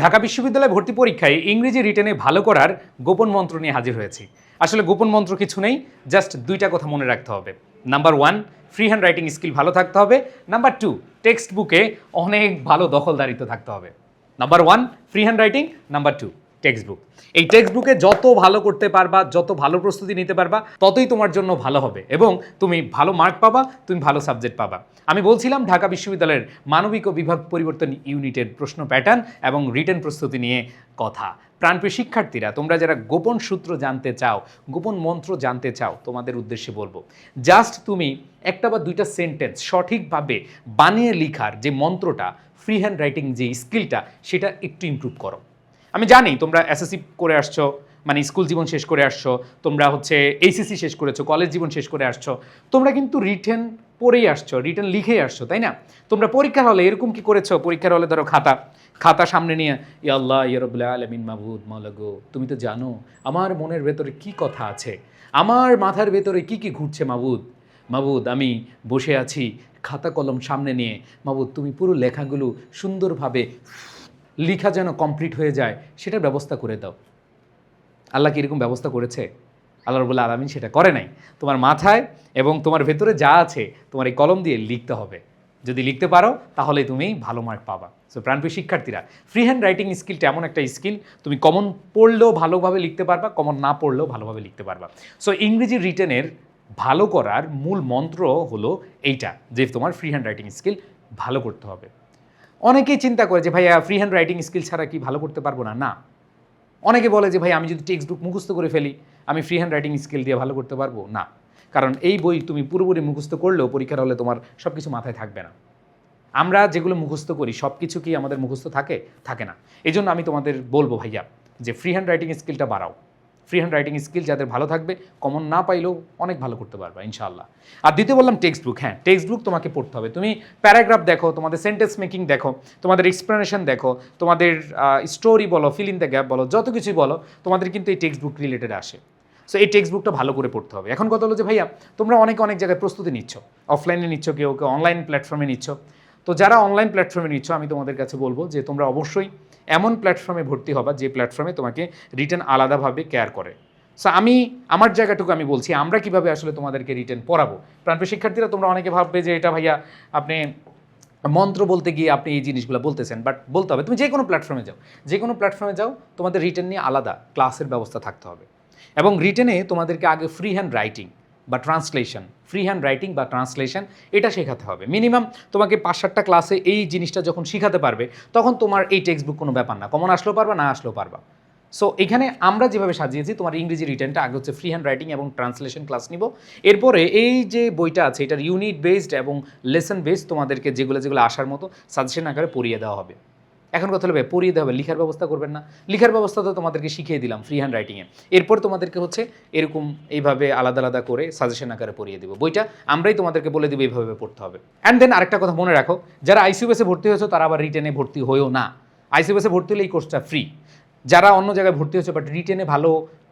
ঢাকা বিশ্ববিদ্যালয় ভর্তি পরীক্ষায় ইংরেজি রিটেনে ভালো করার গোপন মন্ত্র নিয়ে হাজির হয়েছি। আসলে গোপন মন্ত্র কিছু নেই, জাস্ট দুইটা কথা মনে রাখতে হবে। Number one free hand writing skill ভালো থাকতে হবে। নাম্বার টু টেক্সট বুকে অনেক ভালো দখলদারিত্ব থাকতে হবে। Number one free hand writing number two text book এই টেক্সট বুকে যত ভালো করতে পারবা, যত ভালো প্রস্তুতি নিতে পারবা, ততই তোমার জন্য ভালো হবে এবং তুমি ভালো মার্ক পাবা, তুমি ভালো সাবজেক্ট পাবা। আমি বলছিলাম ঢাকা বিশ্ববিদ্যালয়ের মানবিক ও বিভাগ পরিবর্তন ইউনিটের প্রশ্ন প্যাটার্ন এবং রিটার্ন প্রস্তুতি নিয়ে কথা। প্রাণপ্রিয় শিক্ষার্থীরা, তোমরা যারা গোপন সূত্র জানতে চাও, গোপন মন্ত্র জানতে চাও, তোমাদের উদ্দেশ্যে বলব জাস্ট তুমি একটা বা দুইটা সেন্টেন্স সঠিকভাবে বানিয়ে লিখার যে মন্ত্রটা ফ্রি হ্যান্ড রাইটিং যে স্কিলটা সেটা একটু ইমপ্রুভ করো। আমি জানি তোমরা এসএসসি করে আসছো মানে স্কুল জীবন শেষ করে আসছো, তোমরা হচ্ছে এইচএসসি শেষ করেছ কলেজ জীবন শেষ করে আসছো, তোমরা কিন্তু রিটেন পড়েই আসছো রিটেন লিখেই আসছো, তাই না? তোমরা পরীক্ষার হলে এরকম কি করেছ? পরীক্ষার হলে ধরো খাতা খাতা সামনে নিয়ে, ইয়া আল্লাহ ইয়ারবুল্লাহ আলমিন মাহবুদ মালাগো তুমি তো জানো, আমার মনের ভেতরে কি কথা আছে? আমার মাথার ভেতরে কি কি ঘুরছে, মাবুদ? মাবুদ, আমি বসে আছি, খাতা কলম সামনে নিয়ে, মাবুদ, তুমি পুরো লেখাগুলো সুন্দরভাবে লেখা যেন কমপ্লিট হয়ে যায়, সেটার ব্যবস্থা করে দাও। আল্লাহ কি এরকম ব্যবস্থা করেছে? আল্লাহ রবুল্লা আলমিন সেটা করে নাই। তোমার মাথায় এবং তোমার ভেতরে যা আছে, তোমার এই কলম দিয়ে লিখতে হবে। যদি লিখতে পারো, তাহলে তুমি ভালো মার্ক পাবা। সো প্রাণপ্রিয় শিক্ষার্থীরা ফ্রি হ্যান্ড রাইটিং স্কিলটা এমন একটা স্কিল তুমি কমন পড়লেও ভালোভাবে লিখতে পারবা কমন না পড়লেও ভালোভাবে লিখতে পারবা। সো ইংরেজি রিটেনের ভালো করার মূল মন্ত্র হলো এইটা, যে তোমার ফ্রি হ্যান্ড রাইটিং স্কিল ভালো করতে হবে। অনেকেই চিন্তা করে যে, ভাইয়া ফ্রি হ্যান্ড রাইটিং স্কিল ছাড়া কি ভালো করতে পারব না? না। অনেকে বলে যে, ভাই, আমি যদি টেক্সট বুক মুখস্থ করে ফেলি, আমি ফ্রি হ্যান্ড রাইটিং স্কিল দিয়ে ভালো করতে পারব? না। কারণ এই বই তুমি পুরোপুরি মুখস্থ করলেও পরীক্ষার হলে তোমার সব কিছু মাথায় থাকবে না। আমরা যেগুলো মুখস্থ করি সব কিছু কি আমাদের মুখস্থ থাকে? থাকে না। এই জন্য আমি তোমাদের বলব, ভাইয়া, যে ফ্রি হ্যান্ড রাইটিং স্কিলটা বাড়াও। ফ্রি হ্যান্ড রাইটিং স্কিল যাদের ভালো থাকবে কমন না পাইলেও অনেক ভালো করতে পারবে, ইনশাআল্লাহ। আর দ্বিতীয় বললাম টেক্সট বুক হ্যাঁ টেক্সট বুক তোমাকে পড়তে হবে। তুমি প্যারাগ্রাফ দেখো, তোমাদের সেন্টেন্স মেকিং দেখো, তোমাদের এক্সপ্লেনেশন দেখো, তোমাদের স্টোরি বলো ফিল ইন দ্য গ্যাপ বলো, যত কিছুই বলো, তোমাদের কিন্তু এই টেক্সট বুক রিলেটেড আসে। সো এই টেক্সট বুকটা ভালো করে পড়তে হবে। এখন কথা হলো যে, ভাইয়া, তোমরা অনেক অনেক জায়গায় প্রস্তুতি নিচ্ছ। অফলাইনে নিচ্ছ, কেউ কেউ অনলাইন প্ল্যাটফর্মে নিচ্ছ। তো যারা অনলাইন প্ল্যাটফর্মে নিচ্ছ, আমি তোমাদের কাছে বলব যে, তোমরা অবশ্যই এমন প্ল্যাটফর্মে ভর্তি হবা যে প্ল্যাটফর্মে তোমাকে রিটার্ন আলাদাভাবে কেয়ার করে। সো আমি, আমার জায়গাটুকু আমি বলছি, আমরা কীভাবে আসলে তোমাদেরকে রিটার্ন পড়াবো? প্রাণপ্রিয় শিক্ষার্থীরা, তোমরা অনেকে ভাববে যে এটা ভাইয়া আপনি মন্ত্র বলতে গিয়ে আপনি এই জিনিসগুলো বলতেছেন বাট বলতে হবে, তুমি যে কোনো প্ল্যাটফর্মে যাও। যে কোনো প্ল্যাটফর্মে যাও, তোমাদের রিটার্ন নিয়ে আলাদা ক্লাসের ব্যবস্থা থাকতে হবে। এবং রিটেনে তোমাদেরকে আগে ফ্রি হ্যান্ড রাইটিং বা ট্রান্সলেশন ফ্রি হ্যান্ড রাইটিং বা ট্রান্সলেশন এটা শেখাতে হবে। মিনিমাম তোমাকে পাঁচ সাতটা ক্লাসে এই জিনিসটা যখন শিখাতে পারবে, তখন তোমার এই টেক্সট বুক কোনো ব্যাপার না। কমন আসলেও পারবা, না আসলেও পারবা। সো এখানে আমরা যেভাবে সাজিয়েছি, তোমার ইংরেজি রিটার্নটা আগে হচ্ছে ফ্রি হ্যান্ড রাইটিং এবং ট্রান্সলেশন ক্লাস নিব। এরপরে এই যে বইটা আছে, এটার ইউনিট বেসড এবং লেসন বেসড তোমাদেরকে যেগুলো যেগুলো আসার মতো সাজেশন আকারে পড়িয়ে দেওয়া হবে। এখন কথা হলো পড়িয়ে দেওয়া হবে, লিখার ব্যবস্থা করবেন না। লিখার ব্যবস্থা তো তোমাদেরকে শিখিয়ে দিলাম ফ্রি হ্যান্ড রাইটিংয়ে এরপর তোমাদেরকে হচ্ছে এরকম এইভাবে আলাদা আলাদা করে সাজেশন আকারে পড়িয়ে দেবো। বইটা আমরাই তোমাদেরকে বলে দেবো, এইভাবে পড়তে হবে। অ্যান্ড দেন আরেকটা কথা মনে রাখো, যারা আইসিউএসে ভর্তি হয়েছো, তারা আবার রিটেনে ভর্তি হয়েও না। আইসিউএসে ভর্তি হলে এই কোর্সটা ফ্রি যারা অন্য জায়গায় ভর্তি হয়েছে বাট রিটেনে ভালো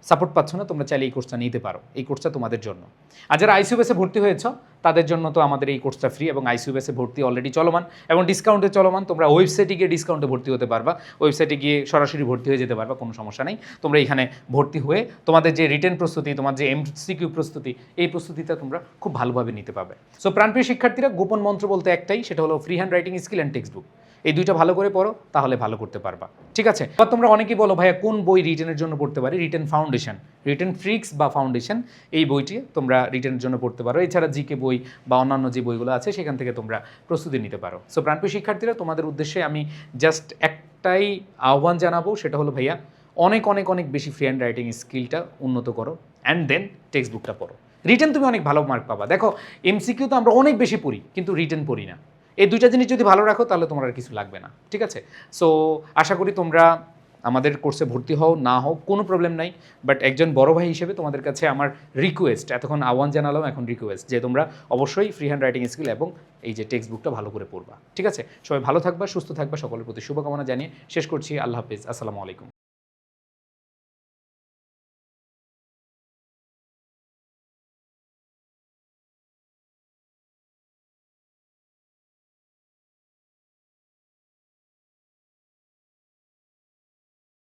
সাপোর্ট পাচ্ছ না, তোমরা চাইলে এই কোর্সটা নিতে পারো। এই কোর্সটা তোমাদের জন্য। আর যারা আইসিউএসে ভর্তি হয়েছ, তাদের জন্য তো আমাদের এই কোর্সটা ফ্রি এবং আইসিউএসে ভর্তি অলরেডি চলমান। এবং ডিসকাউন্টে চলমান, তোমরা ওয়েবসাইটে গিয়ে ডিসকাউন্টে ভর্তি হতে পারবা। ওয়েবসাইটে গিয়ে সরাসরি ভর্তি হয়ে যেতে পারবা, কোনো সমস্যা নেই। তোমরা এখানে ভর্তি হয়ে তোমাদের যে রিটেন প্রস্তুতি, তোমার যে এমসিকিউ প্রস্তুতি, এই প্রস্তুতিটা তোমরা খুব ভালোভাবে নিতে পারবে। সো প্রাণপ্রিয় শিক্ষার্থীরা, গোপন মন্ত্র বলতে একটাই, সেটা হলো free hand writing skill and text book এই দুইটা ভালো করে পড়ো, তাহলে ভালো করতে পারবা। ঠিক আছে? বা তোমরা অনেকেই বলো, ভাইয়া, কোন বই রিটেনের জন্য পড়তে পারি? Written foundation. রিটেন ফ্রিক্স বা ফাউন্ডেশন, এই বইটি তোমরা রিটেনের জন্য পড়তে পারো। এছাড়া জিকে বই বা অন্যান্য যে বইগুলো আছে, সেখান থেকে তোমরা প্রস্তুতি নিতে পারো। সো প্রাণপ্রিয় শিক্ষার্থীরা, তোমাদের উদ্দেশ্যে আমি জাস্ট একটাই আহ্বান জানাব, সেটা হলো, ভাইয়া, অনেক অনেক অনেক বেশি ফ্রি হ্যান্ড রাইটিং স্কিলটা উন্নত করো অ্যান্ড দেন টেক্সট বুকটা পড়ো। রিটেন তুমি অনেক ভালো মার্ক পাবা। দেখো এমসিকিউ তো আমরা অনেক বেশি পড়ি, কিন্তু রিটেন পড়ি না। এই দুইটা জিনিস যদি ভালো রাখো, তাহলে তোমার আর কিছু লাগবে না। ঠিক আছে? সো আশা করি তোমরা আমাদের কোর্সে ভর্তি হও, না হও কোনো প্রবলেম নাই। বাট একজন বড় ভাই হিসেবে তোমাদের কাছে আমার রিকোয়েস্ট এতক্ষণ আহ্বান জানালাম, এখন রিকোয়েস্ট যে তোমরা অবশ্যই ফ্রি হ্যান্ড রাইটিং স্কিল এবং এই যে টেক্সট বুকটা ভালো করে পড়বা। ঠিক আছে? সবাই ভালো থাকবা, সুস্থ থাকবা, সকলের প্রতি শুভকামনা জানিয়ে শেষ করছি। আল্লাহ হাফিজ। আসসালামু আলাইকুম।